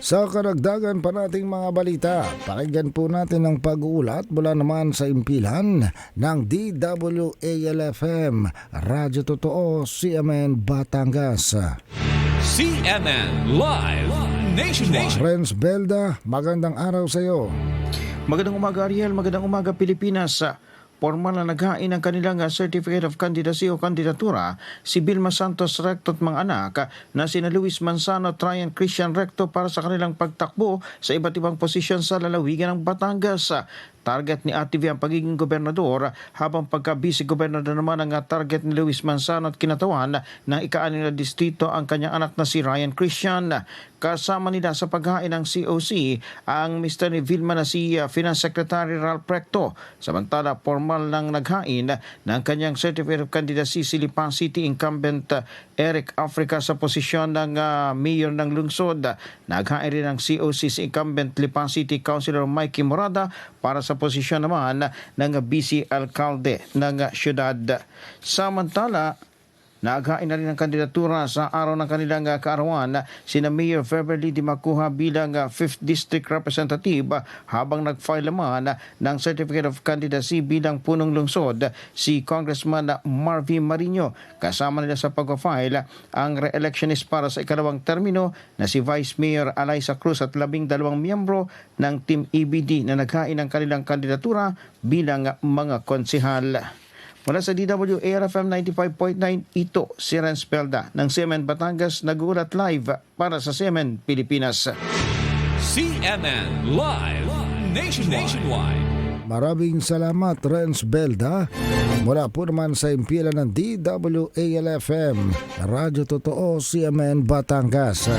Sa karagdagan pa nating mga balita, pakinggan po natin ang pag-uulat mula naman sa impilan ng DWALFM, Radyo Totoo, CMN Batangas. CNN Live Nationwide. Renz Belda, magandang araw sa iyo. Magandang umaga Ariel, magandang umaga Pilipinas. Formal na naghain ng kanilang uh, Certificate of Candidacy o kandidatura si Vilma Santos Recto at mga anak uh, na sina Luis Manzano at Ryan Christian Recto para sa kanilang pagtakbo sa iba't ibang posisyon sa lalawigan ng Batangas. Target ni ATV ang pagiging gobernador habang pagka-vice-gobernador naman ang target ni Luis Manzano at kinatawan ng ika na distrito ang kanyang anak na si Ryan Christian. Kasama nila sa paghain ng COC ang Mr. ni Vilma na si Finance Secretary Ralph Recto. Samantala, formal ng naghain ng kanyang Certificate of Candidacy si Lipa City incumbent uh, Eric Africa sa posisyon ng uh, mayor ng lungsod. Naghain rin ng COC si incumbent Lipa City Councilor Mikey Morada para sa posisyon naman ng BC Alcalde ng uh, syudad. Samantala, Naghain na rin ang kandidatura sa araw ng kanilang uh, kaarawan sina Mayor Beverly Di Makuha bilang uh, 5th District Representative uh, habang nag-file naman ng Certificate of Candidacy bilang punong lungsod si Congressman Marvin Marino. Kasama nila sa pag-file ang re-electionist para sa ikalawang termino na si Vice Mayor Eliza Cruz at labing dalawang miyembro ng Team EBD na naghain ng kanilang kandidatura bilang mga konsihal. Mula sa DWARFM 95.9, ito si Renz Pelda ng Semen Batangas nag-uulat live para sa Semen Pilipinas. CNN Live Nationwide. Maraming salamat Renz Belda. Mula po naman sa impilan ng DWALFM, Radyo Totoo, CMN Batangas.